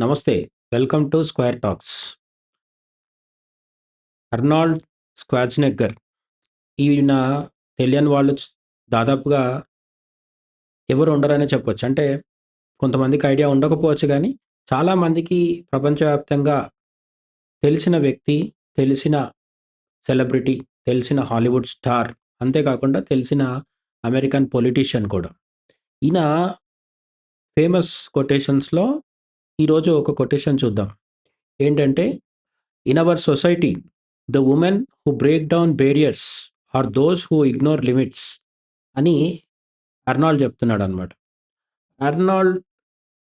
నమస్తే welcome to square talks. Arnold Schwarzenegger ఈయన తెలియని వాళ్ళు దాదాపుగా ఎవరు ఉండరనే చెప్పొచ్చు. అంటే కొంతమందికి ఐడియా ఉండకపోవచ్చు కానీ చాలామందికి ప్రపంచవ్యాప్తంగా తెలిసిన వ్యక్తి తెలిసిన సెలబ్రిటీ తెలిసిన హాలీవుడ్ స్టార్ అంతేకాకుండా తెలిసిన అమెరికన్ పొలిటీషియన్ కూడా. ఈయన ఫేమస్ కొటేషన్స్లో ఈరోజు ఒక కొటేషన్ చూద్దాం. ఏంటంటే in our society the women who break down barriers are those who ignore limits అని అర్నాల్డ్ చెప్తున్నాడు అనమాట అర్నాల్డ్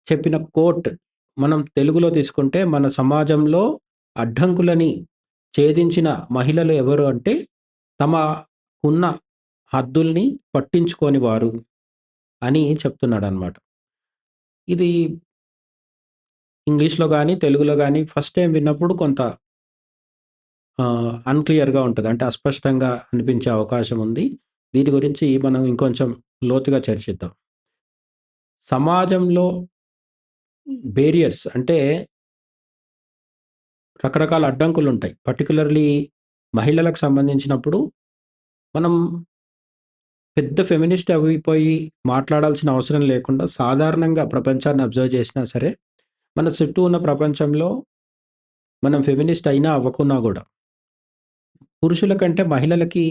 చెప్పిన కోట్ మనం తెలుగులో తీసుకుంటే మన సమాజంలో అడ్డంకులని ఛేదించిన మహిళలు ఎవరు అంటే తమకున్న హద్దుల్ని పట్టించుకోని వారు అని చెప్తున్నాడు అనమాట ఇది ఇంగ్లీష్లో కానీ తెలుగులో కానీ ఫస్ట్ టైం విన్నప్పుడు కొంత అన్క్లియర్గా ఉంటుంది. అంటే అస్పష్టంగా అనిపించే అవకాశం ఉంది. దీని గురించి మనం ఇంకొంచెం లోతుగా చర్చిద్దాం. సమాజంలో బేరియర్స్ అంటే రకరకాల అడ్డంకులు ఉంటాయి పర్టికులర్లీ మహిళలకు సంబంధించినప్పుడు మనం పెద్ద ఫెమినిస్ట్ అయిపోయి మాట్లాడాల్సిన అవసరం లేకుండా సాధారణంగా ప్రపంచాన్ని అబ్జర్వ్ చేసినా సరే మన చుట్టూ ఉన్న ప్రపంచంలో మనం ఫెమినిస్ట్ అయినా అవ్వకున్నా కూడా పురుషుల కంటే మహిళలకి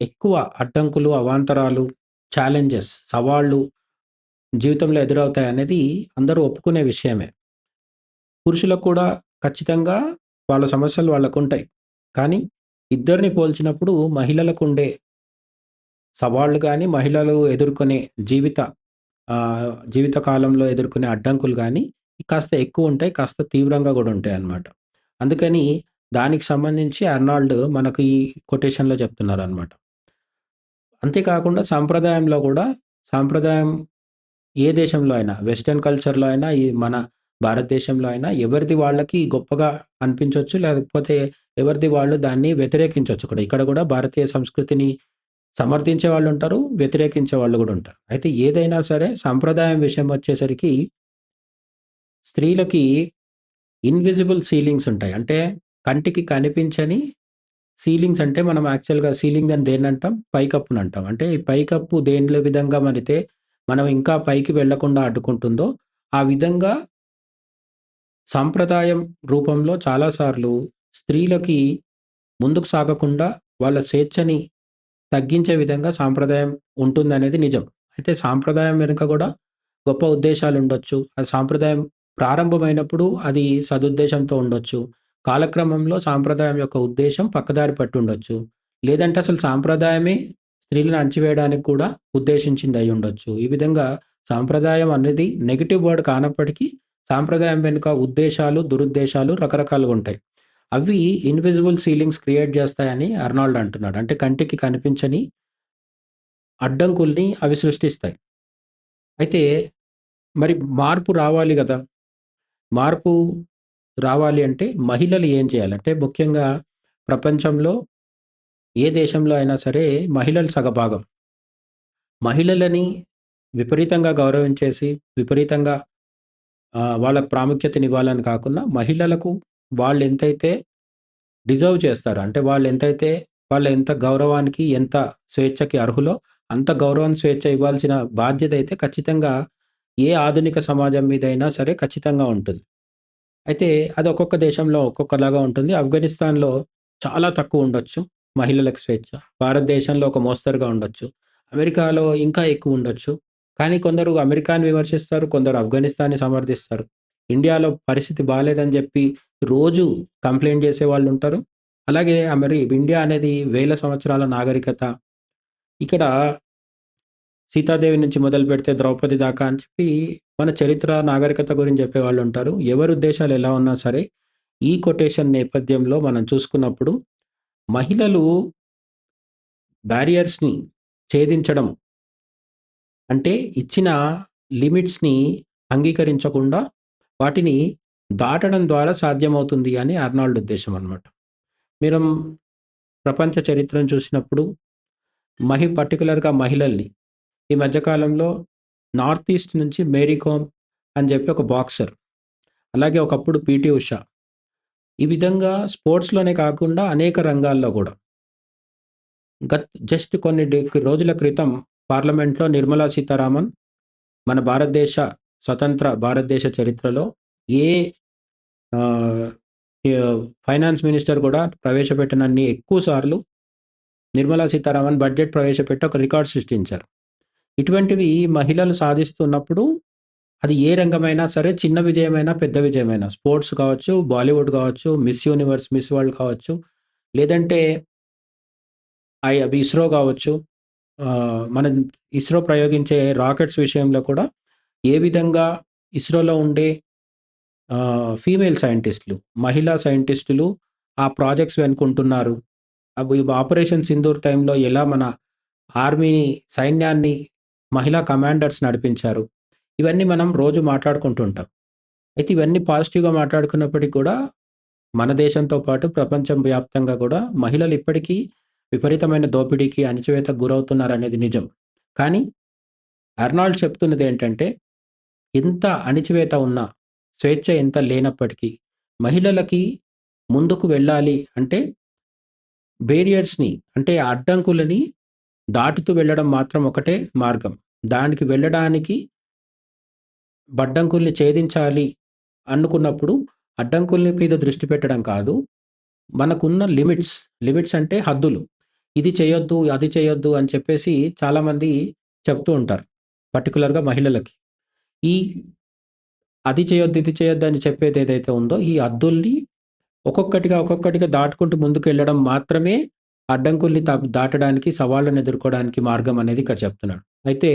ఎక్కువ అడ్డంకులు అవాంతరాలు ఛాలెంజెస్ సవాళ్ళు జీవితంలో ఎదురవుతాయి అనేది అందరూ ఒప్పుకునే విషయమే. పురుషులకు కూడా ఖచ్చితంగా వాళ్ళ సమస్యలు వాళ్ళకు ఉంటాయి. కానీ ఇద్దరిని పోల్చినప్పుడు మహిళలకు ఉండే సవాళ్ళు కానీ మహిళలు ఎదుర్కొనే జీవిత జీవిత కాలంలో ఎదుర్కొనే అడ్డంకులు కానీ కాస్త ఎక్కువ ఉంటాయి కాస్త తీవ్రంగా కూడా ఉంటాయి అన్నమాట. అందుకని దానికి సంబంధించి అర్నాల్డ్ మనకు ఈ కొటేషన్లో చెప్తున్నారు అనమాట అంతేకాకుండా సాంప్రదాయంలో కూడా సాంప్రదాయం ఏ దేశంలో అయినా వెస్టర్న్ కల్చర్లో అయినా ఈ మన భారతదేశంలో అయినా ఎవరిది వాళ్ళకి గొప్పగా అనిపించవచ్చు లేకపోతే ఎవరిది వాళ్ళు దాన్ని వ్యతిరేకించవచ్చు కూడా. ఇక్కడ కూడా భారతీయ సంస్కృతిని సమర్థించే వాళ్ళు ఉంటారు వ్యతిరేకించే వాళ్ళు కూడా ఉంటారు. అయితే ఏదైనా సరే సాంప్రదాయం విషయం వచ్చేసరికి స్త్రీలకి ఇన్విజిబుల్ సీలింగ్స్ ఉంటాయి. అంటే కంటికి కనిపించని సీలింగ్స్ అంటే మనం యాక్చువల్గా సీలింగ్ అని దేని అంటాం? పైకప్పుని అంటాం. అంటే ఈ పైకప్పు దేనిలో విధంగా మరితే మనం ఇంకా పైకి వెళ్ళకుండా అడ్డుకుంటుందో ఆ విధంగా సాంప్రదాయం రూపంలో చాలాసార్లు స్త్రీలకి ముందుకు సాగకుండా వాళ్ళ స్వేచ్ఛని తగ్గించే విధంగా సాంప్రదాయం ఉంటుందనేది నిజం. అయితే సాంప్రదాయం వెనుక కూడా గొప్ప ఉద్దేశాలు ఉండొచ్చు. ఆ సాంప్రదాయం ప్రారంభమైనప్పుడు అది సదుద్దేశంతో ఉండొచ్చు. కాలక్రమంలో సాంప్రదాయం యొక్క ఉద్దేశం పక్కదారి పట్టి ఉండొచ్చు. లేదంటే అసలు సాంప్రదాయమే స్త్రీలను అణచివేయడానికి కూడా ఉద్దేశించింది అయి ఉండొచ్చు. ఈ విధంగా సాంప్రదాయం అనేది నెగిటివ్ వర్డ్ కానప్పటికీ సాంప్రదాయం వెనుక ఉద్దేశాలు దురుద్దేశాలు రకరకాలుగా ఉంటాయి. అవి ఇన్విజిబుల్ సీలింగ్స్ క్రియేట్ చేస్తాయని అర్నాల్డ్ అంటున్నాడు. అంటే కంటికి కనిపించని అడ్డంకుల్ని అవి సృష్టిస్తాయి. అయితే మరి మార్పు రావాలి కదా. మార్పు రావాలి అంటే మహిళలు ఏం చేయాలంటే ముఖ్యంగా ప్రపంచంలో ఏ దేశంలో అయినా సరే మహిళలు సగభాగం. మహిళలని విపరీతంగా గౌరవించేసి విపరీతంగా వాళ్ళకు ప్రాముఖ్యతనివ్వాలని కాకుండా మహిళలకు వాళ్ళు ఎంతైతే డిజర్వ్ చేస్తారు అంటే వాళ్ళు ఎంతైతే వాళ్ళు ఎంత గౌరవానికి ఎంత స్వేచ్ఛకి అర్హులో అంత గౌరవం స్వేచ్ఛ ఇవ్వాల్సిన బాధ్యత అయితే ఖచ్చితంగా ఏ ఆధునిక సమాజం మీద అయినా సరే ఖచ్చితంగా ఉంటుంది. అయితే అది ఒక్కొక్క దేశంలో ఒక్కొక్కలాగా ఉంటుంది. ఆఫ్ఘనిస్తాన్లో చాలా తక్కువ ఉండొచ్చు మహిళలకు స్వేచ్ఛ. భారతదేశంలో ఒక మోస్తరుగా ఉండొచ్చు. అమెరికాలో ఇంకా ఎక్కువ ఉండొచ్చు. కానీ కొందరు అమెరికాని విమర్శిస్తారు కొందరు ఆఫ్ఘనిస్తాన్ని సమర్థిస్తారు. ఇండియాలో పరిస్థితి బాగాలేదని చెప్పి రోజు కంప్లైంట్ చేసే వాళ్ళు ఉంటారు. అలాగే మరి ఇండియా అనేది వేల సంవత్సరాల నాగరికత. ఇక్కడ సీతాదేవి నుంచి మొదలు పెడితే ద్రౌపది దాకా అని చెప్పి మన చరిత్ర నాగరికత గురించి చెప్పే వాళ్ళు ఉంటారు. ఎవరి ఉద్దేశాలు ఎలా ఉన్నా సరే ఈ కొటేషన్ నేపథ్యంలో మనం చూసుకున్నప్పుడు మహిళలు బ్యారియర్స్ని ఛేదించడం అంటే ఇచ్చిన లిమిట్స్ని అంగీకరించకుండా వాటిని దాటడం ద్వారా సాధ్యమవుతుంది అని అర్నాల్డ్ ఉద్దేశం అన్నమాట. మీరు ప్రపంచ చరిత్రను చూసినప్పుడు మహి పర్టికులర్గా మహిళల్ని ఈ మధ్యకాలంలో నార్త్ ఈస్ట్ నుంచి మేరీ కోమ్ అని చెప్పి ఒక బాక్సర్ అలాగే ఒకప్పుడు పీటీ ఉష. ఈ విధంగా స్పోర్ట్స్‌లోనే కాకుండా అనేక రంగాల్లో కూడా గత్ జస్ట్ కొన్ని రోజుల క్రితం పార్లమెంట్‌లో నిర్మలా సీతారామన్ మన భారతదేశ స్వతంత్ర భారతదేశ చరిత్రలో ఏ ఫైనాన్స్ మినిస్టర్ కూడా ప్రవేశపెట్టినన్ని ఎక్కువ సార్లు నిర్మలా సీతారామన్ బడ్జెట్ ప్రవేశపెట్టి ఒక రికార్డ్ సృష్టించారు. ఇటువంటివి మహిళలు సాధిస్తున్నప్పుడు అది ఏ రంగమైనా సరే చిన్న విజయమైనా, పెద్ద విజయమైనా స్పోర్ట్స్ కావచ్చు, బాలీవుడ్ కావచ్చు, మిస్ యూనివర్స్, మిస్ వరల్డ్ కావచ్చు, లేదంటే ఐ ఇస్రో కావచ్చు. మనం ఇస్రో ప్రయోగించే రాకెట్స్ విషయంలో కూడా ఏ విధంగా ఇస్రోలో ఉండే ఫీమేల్ సైంటిస్టులు మహిళా సైంటిస్టులు ఆ ప్రాజెక్ట్స్ వెనుకుంటున్నారు. అవి ఆపరేషన్ సింధూర్ టైంలో ఎలా మన ఆర్మీని, సైన్యాన్ని మహిళా కమాండర్స్ నడిపించారు. ఇవన్నీ మనం రోజు మాట్లాడుకుంటుంటాం అయితే ఇవన్నీ పాజిటివ్‌గా మాట్లాడుకున్నప్పటికీ కూడా మన దేశంతో పాటు ప్రపంచం వ్యాప్తంగా కూడా మహిళలు ఇప్పటికీ విపరీతమైన దోపిడీకి, అణచివేతకు గురవుతున్నారనేది నిజం. కానీ అర్నాల్డ్ చెప్తున్నదేంటంటే ఎంత అణిచివేత ఉన్నా, స్వేచ్ఛ ఎంత లేనప్పటికీ మహిళలకి ముందుకు వెళ్ళాలి అంటే బేరియర్స్‌ని అంటే అడ్డంకులని దాటుతూ వెళ్ళడం మాత్రం ఒకటే మార్గం. దానికి వెళ్ళడానికి బడ్డంకుల్ని ఛేదించాలి అనుకున్నప్పుడు అడ్డంకుల మీద దృష్టి పెట్టడం కాదు. మనకున్న లిమిట్స్, లిమిట్స్ అంటే హద్దులు. ఇది చేయొద్దు, అది చేయొద్దు అని చెప్పేసి చాలామంది చెప్తూ ఉంటారు. పర్టిక్యులర్‌గా మహిళలకి. ఈ అది చేయొద్దు, ఇది చేయొద్దు అని చెప్పేది ఏదైతే ఉందో ఈ హద్దుల్ని ఒక్కొక్కటిగా, ఒక్కొక్కటిగా దాటుకుంటూ ముందుకెళ్ళడం మాత్రమే అడ్డంకుల్ని దాటడానికి, సవాళ్ళను ఎదుర్కోవడానికి మార్గం అనేది ఇక్కడ చెప్తున్నాడు. అయితే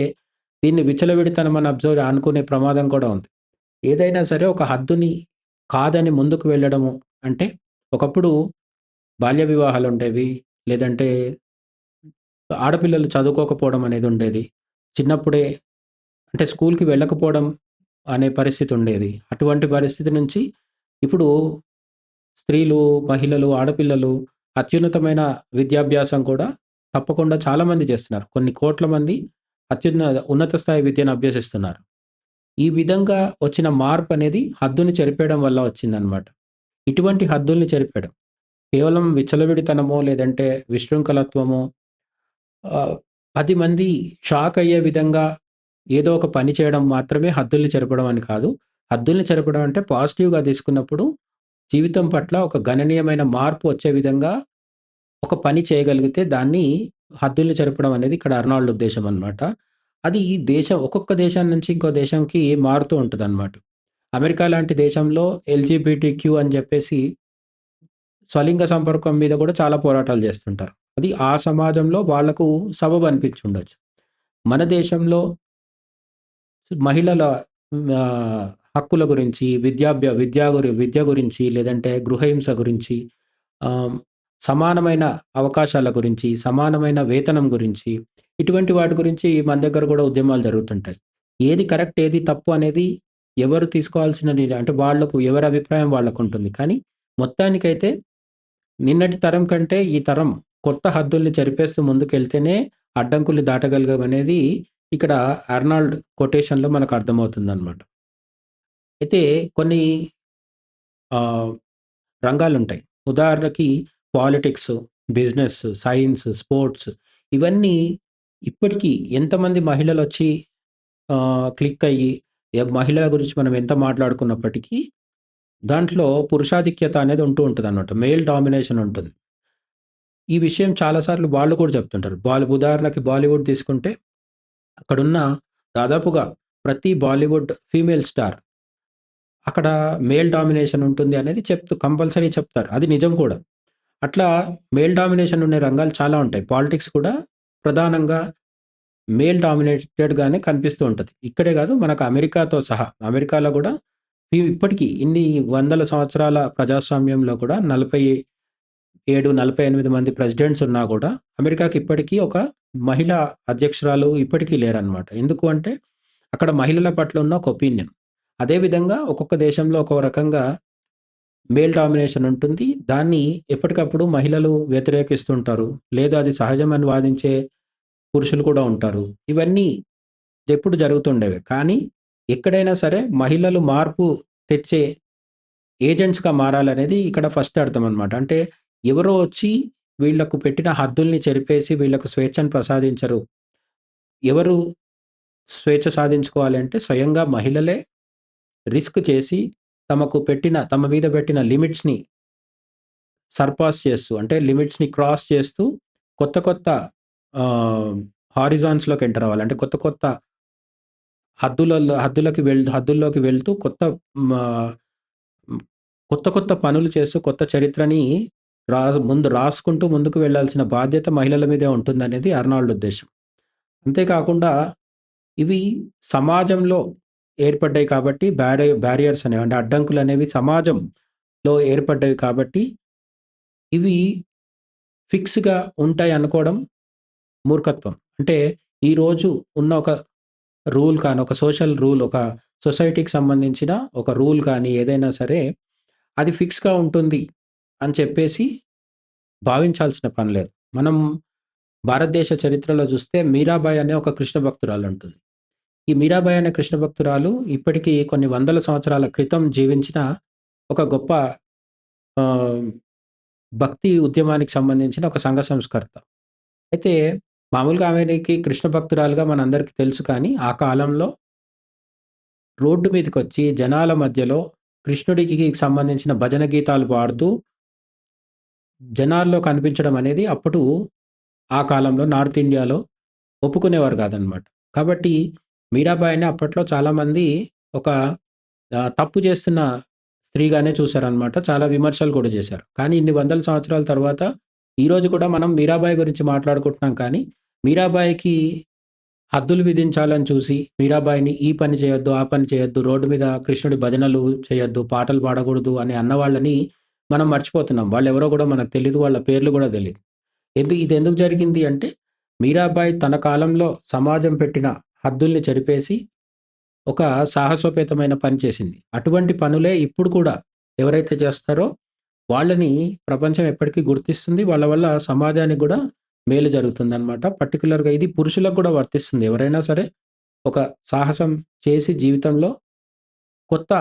దీన్ని విచలవిడితనం అని అబ్జర్వ్ అనుకునే ప్రమాదం కూడా ఉంది. ఏదైనా సరే ఒక హద్దుని కాదని ముందుకు వెళ్ళడము అంటే ఒకప్పుడు బాల్య వివాహాలు ఉండేవి లేదంటే ఆడపిల్లలు చదువుకోకపోవడం అనేది ఉండేది. చిన్నప్పుడే అంటే స్కూల్‌కి వెళ్ళకపోవడం అనే పరిస్థితి ఉండేది. అటువంటి పరిస్థితి నుంచి ఇప్పుడు స్త్రీలు, మహిళలు, ఆడపిల్లలు అత్యున్నతమైన విద్యాభ్యాసం కూడా తప్పకుండా చాలామంది చేస్తున్నారు. కొన్ని కోట్ల మంది అత్యున్న ఉన్నత స్థాయి విద్యను అభ్యసిస్తున్నారు. ఈ విధంగా వచ్చిన మార్పు అనేది హద్దుని చెరిపేయడం వల్ల వచ్చిందనమాట. ఇటువంటి హద్దుల్ని చెరిపేయడం. కేవలం విచ్చలవిడితనమో లేదంటే విశృంఖలత్వమో పది మంది షాక్ అయ్యే విధంగా ఏదో ఒక పని చేయడం మాత్రమే హద్దుల్ని చెరపడం అని కాదు. హద్దుల్ని చెరపడం అంటే పాజిటివ్‌గా తీసుకున్నప్పుడు జీవితం పట్ల ఒక గణనీయమైన మార్పు వచ్చే విధంగా ఒక పని చేయగలిగితే దాన్ని హద్దుల్ని జరపడం అనేది ఇక్కడ అర్నాల్డ్ ఉద్దేశం అనమాట. అది దేశం ఒక్కొక్క దేశం నుంచి ఇంకో దేశంకి మారుతూ ఉంటుంది అనమాట అమెరికా లాంటి దేశంలో ఎల్జీబీటీ క్యూ అని చెప్పేసి స్వలింగ సంపర్కం మీద కూడా చాలా పోరాటాలు చేస్తుంటారు. అది ఆ సమాజంలో వాళ్ళకు సబబు అనిపించుండొచ్చు. మన దేశంలో మహిళల హక్కుల గురించి, విద్యాభ్య విద్యా గురి విద్య గురించి, లేదంటే గృహహింస గురించి, సమానమైన అవకాశాల గురించి, సమానమైన వేతనం గురించి, ఇటువంటి వాటి గురించి మన దగ్గర కూడా ఉద్యమాలు జరుగుతుంటాయి. ఏది కరెక్ట్, ఏది తప్పు అనేది ఎవరు తీసుకోవాల్సిన అంటే వాళ్ళకు ఎవరి అభిప్రాయం వాళ్ళకు ఉంటుంది కానీ మొత్తానికైతే నిన్నటి తరం కంటే ఈ తరం కొత్త హద్దుల్ని చెరిపేస్తూ ముందుకెళ్తేనే అడ్డంకుల్ని దాటగలగమనేది ఇక్కడ అర్నాల్డ్ కొటేషన్‌లో మనకు అర్థమవుతుందనమాట. అయితే కొన్ని రంగాలు ఉంటాయి ఉదాహరణకి పాలిటిక్స్, బిజినెస్, సైన్స్, స్పోర్ట్స్ ఇవన్నీ ఇప్పటికీ ఎంతమంది మహిళలు వచ్చి క్లిక్ అయ్యి మహిళల గురించి మనం ఎంత మాట్లాడుకున్నప్పటికీ దాంట్లో పురుషాధిక్యత అనేది ఉంటూ ఉంటుంది అన్నమాట మేల్ డామినేషన్ ఉంటుంది. ఈ విషయం చాలా సార్లు వాళ్ళు కూడా చెప్తుంటారు. బాలి ఉదాహరణకి బాలీవుడ్ తీసుకుంటే అక్కడున్న దాదాపుగా ప్రతి బాలీవుడ్ ఫీమేల్ స్టార్ అక్కడ మేల్ డామినేషన్ ఉంటుంది అనేది చెప్తూ కంపల్సరీ చెప్తారు. అది నిజం కూడా. అట్లా మేల్ డామినేషన్ ఉండే రంగాలు చాలా ఉంటాయి. పాలిటిక్స్ కూడా ప్రధానంగా మేల్ డామినేటెడ్‌గానే కనిపిస్తూ ఉంటుంది ఇక్కడే కాదు మనకు అమెరికాతో సహా అమెరికాలో కూడా ఇప్పటికీ ఇన్ని వందల సంవత్సరాల ప్రజాస్వామ్యంలో కూడా 47, 48 మంది ప్రెసిడెంట్స్ ఉన్నా కూడా అమెరికాకి ఇప్పటికీ ఒక మహిళా అధ్యక్షురాలు ఇప్పటికీ లేరనమాట. ఎందుకు అంటే అక్కడ మహిళల పట్ల ఉన్న ఒక ఒపీనియన్. అదే విధంగా ఒక్కొక్క దేశంలో ఒక్కొక్క రకంగా మేల్ డామినేషన్ ఉంటుంది. దాన్ని ఎప్పటికప్పుడు మహిళలు వ్యతిరేకిస్తుంటారు. లేదు అది సహజమని వాదించే పురుషులు కూడా ఉంటారు. ఇవన్నీ ఎప్పుడు జరుగుతుండేవి కానీ ఎక్కడైనా సరే మహిళలు మార్పు తెచ్చే ఏజెంట్స్‌గా మారాలనేది ఇక్కడ ఫస్ట్ అర్థం అనమాట. అంటే ఎవరో వచ్చి వీళ్ళకు పెట్టిన హద్దుల్ని చెరిపేసి వీళ్ళకు స్వేచ్ఛను ప్రసాదించరు. ఎవరు స్వేచ్ఛ సాధించుకోవాలి అంటే స్వయంగా మహిళలే రిస్క్ చేసి తమకు పెట్టిన తమ మీద పెట్టిన లిమిట్స్‌ని సర్పాస్ చేస్తూ అంటే లిమిట్స్‌ని క్రాస్ చేస్తూ కొత్త కొత్త హారిజాన్స్‌లోకి ఎంటర్ అవ్వాలి. అంటే కొత్త కొత్త హద్దులలో హద్దులకి వెళ్ హద్దుల్లోకి వెళ్తూ కొత్త మా కొత్త కొత్త పనులు చేస్తూ కొత్త చరిత్రని రా ముందు రాసుకుంటూ ముందుకు వెళ్ళాల్సిన బాధ్యత మహిళల మీదే ఉంటుందనేది అర్నాల్డ్ ఉద్దేశం అంతేకాకుండా ఇవి సమాజంలో ఏర్పడ్డాయి కాబట్టి బ్యారి బ్యారియర్స్ అనేవి అంటే అడ్డంకులు అనేవి సమాజంలో ఏర్పడ్డవి కాబట్టి ఇవి ఫిక్స్‌గా ఉంటాయి అనుకోవడం మూర్ఖత్వం. అంటే ఈరోజు ఉన్న ఒక రూల్ కానీ, ఒక సోషల్ రూల్, ఒక సొసైటీకి సంబంధించిన ఒక రూల్ కానీ ఏదైనా సరే అది ఫిక్స్‌గా ఉంటుంది అని చెప్పేసి భావించాల్సిన పని లేదు. మనం భారతదేశ చరిత్రలో చూస్తే మీరాబాయి అనే ఒక కృష్ణ భక్తురాలు ఉంటుంది. ఈ మీరాబాయి అనే కృష్ణ భక్తురాలు ఇప్పటికీ కొన్ని వందల సంవత్సరాల క్రితం జీవించిన ఒక గొప్ప భక్తి ఉద్యమానికి సంబంధించిన ఒక సంఘ సంస్కర్త. అయితే మామూలుగా ఆమెకి కృష్ణ భక్తురాలుగా మనందరికీ తెలుసు కానీ, ఆ కాలంలో రోడ్డు మీదకి వచ్చి జనాల మధ్యలో కృష్ణుడికి సంబంధించిన భజన గీతాలు పాడుతూ జనాల్లో కనిపించడం అనేది అప్పుడు ఆ కాలంలో నార్త్ ఇండియాలో ఒప్పుకునేవారు కాదనమాట. కాబట్టి మీరాబాయిని అప్పట్లో చాలామంది ఒక తప్పు చేస్తున్న స్త్రీగానే చూసారనమాట. చాలా విమర్శలు కూడా చేశారు. కానీ ఇన్ని వందల సంవత్సరాల తర్వాత ఈరోజు కూడా మనం మీరాబాయి గురించి మాట్లాడుకుంటున్నాం కానీ, మీరాబాయికి హద్దులు విధించాలని చూసి, మీరాబాయిని ఈ పని చేయొద్దు, ఆ పని చేయొద్దు, రోడ్డు మీద కృష్ణుడి భజనలు చేయొద్దు, పాటలు పాడకూడదు అని అన్నవాళ్ళని మనం మర్చిపోతున్నాం. వాళ్ళు ఎవరో కూడా మనకు తెలియదు వాళ్ళ పేర్లు కూడా తెలియదు ఎందుకు ఇది ఎందుకు జరిగింది అంటే, మీరాబాయి తన కాలంలో సమాజం పెట్టిన హద్దుల్ని చెరిపేసి, ఒక సాహసోపేతమైన పని చేసింది. అటువంటి పనులే ఇప్పుడు కూడా ఎవరైతే చేస్తారో వాళ్ళని ప్రపంచం ఎప్పటికీ గుర్తిస్తుంది. వాళ్ళ వల్ల సమాజానికి కూడా మేలు జరుగుతుంది అనమాట పర్టికులర్గా ఇది పురుషులకు కూడా వర్తిస్తుంది. ఎవరైనా సరే ఒక సాహసం చేసి జీవితంలో కొత్త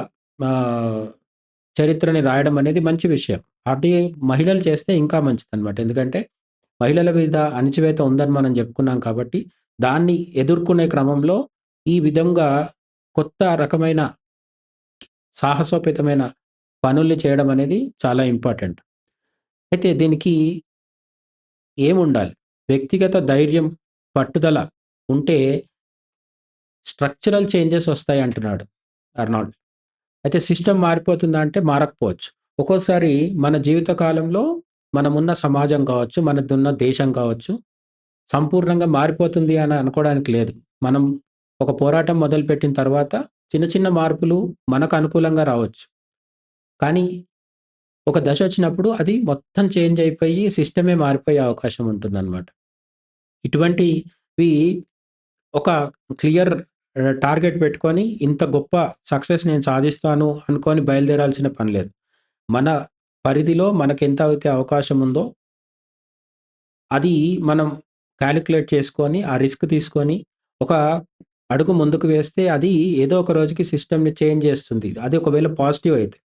చరిత్రని రాయడం అనేది మంచి విషయం. అటు మహిళలు చేస్తే ఇంకా మంచిదనమాట. ఎందుకంటే మహిళల మీద అణచివేత ఉందని మనం చెప్పుకున్నాం కాబట్టి, దాన్ని ఎదుర్కొనే క్రమంలో ఈ విధంగా కొత్త రకమైన సాహసోపేతమైన పనులు చేయడం అనేది చాలా ఇంపార్టెంట్. అయితే దీనికి ఏముండాలి? వ్యక్తిగత ధైర్యం, పట్టుదల ఉంటే స్ట్రక్చరల్ చేంజెస్ వస్తాయి అంటున్నాడు అర్నాల్డ్. అయితే సిస్టమ్ మారిపోతుందా అంటే మారకపోవచ్చు. ఒక్కోసారి మన జీవిత కాలంలో మనమున్న సమాజం కావచ్చు, మనదున్న దేశం కావచ్చు, సంపూర్ణంగా మారిపోతుంది అని అనుకోవడానికి లేదు. మనం ఒక పోరాటం మొదలుపెట్టిన తర్వాత చిన్న చిన్న మార్పులు మనకు అనుకూలంగా రావచ్చు. కానీ ఒక దశ వచ్చినప్పుడు అది మొత్తం చేంజ్ అయిపోయి సిస్టమే మారిపోయే అవకాశం ఉంటుందన్నమాట ఇటువంటివి ఒక క్లియర్ టార్గెట్ పెట్టుకొని ఇంత గొప్ప సక్సెస్ నేను సాధిస్తాను అనుకొని బయలుదేరాల్సిన పని లేదు. మన పరిధిలో మనకెంత అయితే అవకాశం ఉందో అది మనం క్యాలిక్యులేట్ చేసుకొని, ఆ రిస్క్ తీసుకొని ఒక అడుగు ముందుకు వేస్తే అది ఏదో ఒక రోజుకి సిస్టమ్‌ని చేంజ్ చేస్తుంది. అది ఒకవేళ పాజిటివ్ అయితే.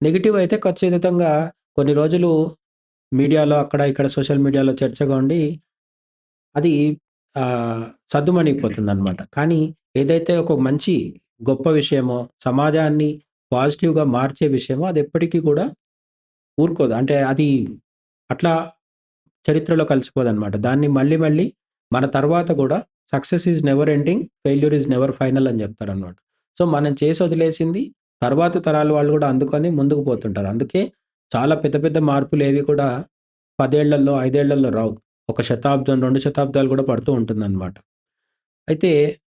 నెగిటివ్ అయితే ఖచ్చితంగా కొన్ని రోజులు మీడియాలో అక్కడ ఇక్కడ సోషల్ మీడియాలో చర్చగా ఉండి అది ఆహ్, సద్దుమణిగిపోతుందనమాట. కానీ ఏదైతే ఒక మంచి గొప్ప విషయమో, సమాజాన్ని పాజిటివ్‌గా మార్చే విషయమో అది ఎప్పటికీ కూడా ఊరుకోదు. అంటే అది అట్లా చరిత్రలో కలిసిపోదన్నమాట దాన్ని మళ్ళీ మళ్ళీ మన తర్వాత కూడా success is never ending, failure is never final అని చెప్తారనమాట. సో, మనం చేసి వదిలేసింది తర్వాత తరాల వాళ్ళు కూడా అందుకొని ముందుకు పోతుంటారు. అందుకే చాలా పెద్ద పెద్ద మార్పులు ఏవి కూడా పదేళ్ళలో ఐదేళ్ళలో రావు. ఒక శతాబ్దం, రెండు శతాబ్దాలు కూడా పడుతూ ఉంటుందన్నమాట అయితే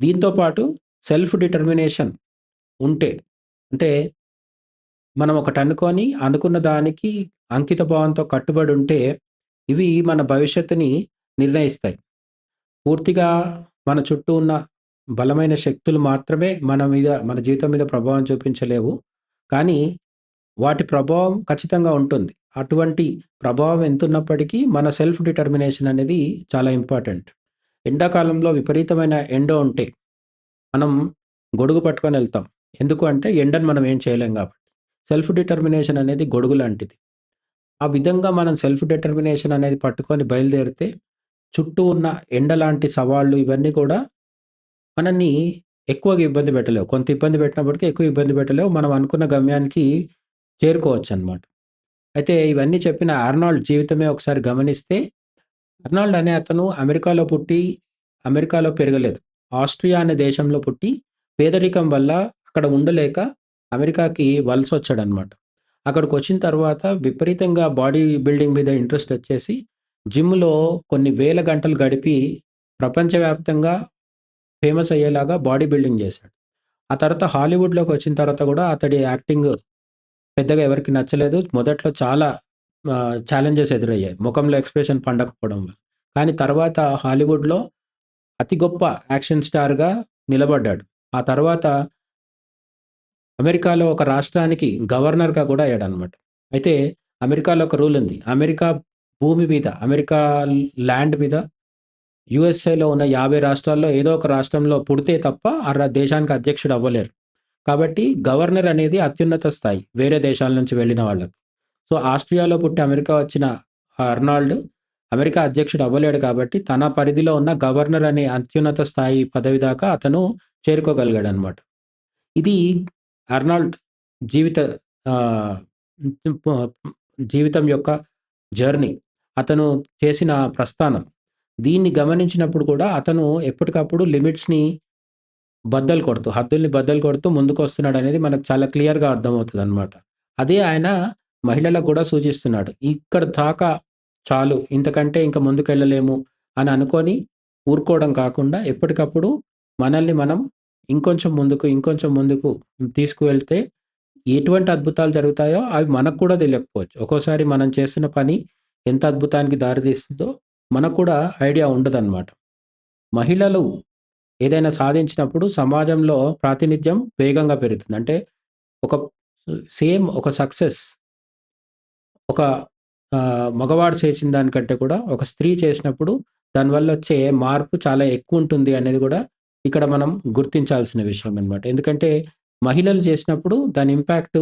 దీంతో పాటు సెల్ఫ్ డిటర్మినేషన్ ఉంటే అంటే మనం ఒకటి అనుకొని అనుకున్న దానికి అంకిత భావంతో కట్టుబడి ఉంటే ఇవి మన భవిష్యత్తుని నిర్ణయిస్తాయి. పూర్తిగా మన చుట్టూ ఉన్న బలమైన శక్తులు మాత్రమే మన మీద మన జీవితం మీద ప్రభావం చూపించలేవు. కానీ వాటి ప్రభావం ఖచ్చితంగా ఉంటుంది. అటువంటి ప్రభావం ఎంతున్నప్పటికీ మన సెల్ఫ్ డిటర్మినేషన్ అనేది చాలా ఇంపార్టెంట్. ఎండాకాలంలో విపరీతమైన ఎండ ఉంటే మనం గొడుగు పట్టుకొని వెళ్తాం ఎందుకు అంటే ఎండను మనం ఏం చేయలేం కాబట్టి. సెల్ఫ్ డిటర్మినేషన్ అనేది గొడుగు లాంటిది. ఆ విధంగా మనం సెల్ఫ్ డిటర్మినేషన్ అనేది పట్టుకొని బయలుదేరితే చుట్టూ ఉన్న ఎండ లాంటి సవాళ్ళు ఇవన్నీ కూడా మనల్ని ఎక్కువగా ఇబ్బంది పెట్టలేవు. కొంత ఇబ్బంది పెట్టినప్పటికీ ఎక్కువ ఇబ్బంది పెట్టలేవు. మనం అనుకున్న గమ్యానికి చేరుకోవచ్చనమాట. అయితే ఇవన్నీ చెప్పిన ఆర్నాల్డ్ జీవితమే ఒకసారి గమనిస్తే అర్నాల్డ్ అనే అతను అమెరికాలో పుట్టి అమెరికాలో పెరగలేదు. ఆస్ట్రియా అనే దేశంలో పుట్టి పేదరికం వల్ల అక్కడ ఉండలేక అమెరికాకి వలస వచ్చాడనమాట అక్కడికి వచ్చిన తర్వాత విపరీతంగా బాడీ బిల్డింగ్ మీద ఇంట్రెస్ట్ వచ్చేసి జిమ్‌లో కొన్ని వేల గంటలు గడిపి ప్రపంచవ్యాప్తంగా ఫేమస్ అయ్యేలాగా బాడీ బిల్డింగ్ చేశాడు. ఆ తర్వాత హాలీవుడ్‌లోకి వచ్చిన తర్వాత కూడా అతడి యాక్టింగ్ పెద్దగా ఎవరికీ నచ్చలేదు. మొదట్లో చాలా ఆహ్, ఛాలెంజెస్ ఎదురయ్యాయి. ముఖంలో ఎక్స్‌ప్రెషన్ పండకపోవడం వల్ల. కానీ తర్వాత హాలీవుడ్‌లో అతి గొప్ప యాక్షన్ స్టార్‌గా నిలబడ్డాడు. ఆ తర్వాత అమెరికాలో ఒక రాష్ట్రానికి గవర్నర్‌గా కూడా అయ్యాడనమాట. అయితే అమెరికాలో ఒక రూల్ ఉంది. అమెరికా భూమి మీద, అమెరికా ల్యాండ్ మీద యూఎస్ఏలో ఉన్న 50 రాష్ట్రాల్లో ఏదో ఒక రాష్ట్రంలో పుడితే తప్ప ఆ దేశానికి అధ్యక్షుడు అవ్వలేరు. కాబట్టి గవర్నర్ అనేది అత్యున్నత స్థాయి. వేరే దేశాల నుంచి వెళ్ళిన వాళ్ళకి. సో, ఆస్ట్రియాలో పుట్టి అమెరికా వచ్చిన అర్నాల్డ్ అమెరికా అధ్యక్షుడు అవ్వలేడు కాబట్టి తన పరిధిలో ఉన్న గవర్నర్ అనే అత్యున్నత స్థాయి పదవి దాకా అతను చేరుకోగలిగాడు అనమాట ఇది అర్నాల్డ్ జీవిత జీవితం యొక్క జర్నీ. అతను చేసిన ప్రస్థానం. దీన్ని గమనించినప్పుడు కూడా అతను ఎప్పటికప్పుడు లిమిట్స్‌ని బద్దలు కొడుతూ, హద్దుల్ని బద్దలు కొడుతూ ముందుకు వస్తున్నాడనేది మనకు చాలా క్లియర్‌గా అర్థమవుతుంది అనమాట అదే ఆయన మహిళలకు కూడా సూచిస్తున్నాడు. ఇక్కడ దాకా చాలు. ఇంతకంటే ఇంక ముందుకెళ్ళలేము అని అనుకొని ఊరుకోవడం కాకుండా ఎప్పటికప్పుడు మనల్ని మనం ఇంకొంచెం ముందుకు, ఇంకొంచెం ముందుకు తీసుకువెళ్తే ఎటువంటి అద్భుతాలు జరుగుతాయో అవి మనకు కూడా తెలియకపోవచ్చు. ఒక్కోసారి మనం చేస్తున్న పని ఎంత అద్భుతానికి దారితీస్తుందో మనకు కూడా ఐడియా ఉండదన్నమాట మహిళలు ఏదైనా సాధించినప్పుడు సమాజంలో ప్రాతినిధ్యం వేగంగా పెరుగుతుంది. అంటే ఒక సేమ్ ఒక సక్సెస్ ఒక మగవాడు చేసిన దానికంటే కూడా ఒక స్త్రీ చేసినప్పుడు దానివల్ల వచ్చే మార్పు చాలా ఎక్కువ ఉంటుంది అనేది కూడా ఇక్కడ మనం గుర్తించాల్సిన విషయం అనమాట. ఎందుకంటే మహిళలు చేసినప్పుడు దాని ఇంపాక్ట్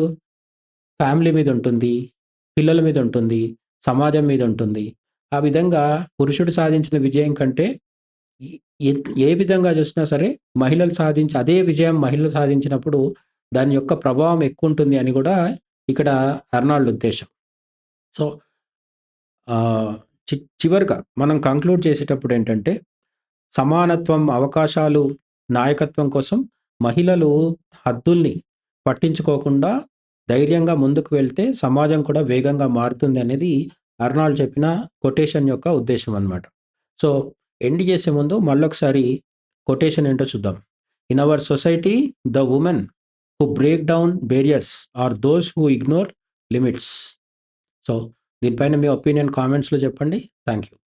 ఫ్యామిలీ మీద ఉంటుంది. పిల్లల మీద ఉంటుంది. సమాజం మీద ఉంటుంది. ఆ విధంగా పురుషుడు సాధించిన విజయం కంటే ఏ విధంగా చూసినా సరే మహిళలు సాధించి అదే విజయం మహిళలు సాధించినప్పుడు దాని యొక్క ప్రభావం ఎక్కువుంటుంది అని కూడా ఇక్కడ అర్నాల్డ్ ఉద్దేశం సో, చివరిగా చి మనం కంక్లూడ్ చేసేటప్పుడు ఏంటంటే సమానత్వం, అవకాశాలు, నాయకత్వం కోసం మహిళలు హద్దుల్ని పట్టించుకోకుండా ధైర్యంగా ముందుకు వెళ్తే సమాజం కూడా వేగంగా మారుతుంది అనేది అర్నాల్డ్ చెప్పిన కొటేషన్ యొక్క ఉద్దేశం అనమాట. సో, ఎండ్ చేసే ముందు మళ్ళొకసారి కొటేషన్ ఏంటో చూద్దాం. In our society the women who break down barriers are those who ignore limits. So, దీనిపైన మీ ఒపీనియన్ కామెంట్స్‌లో చెప్పండి. Thank you.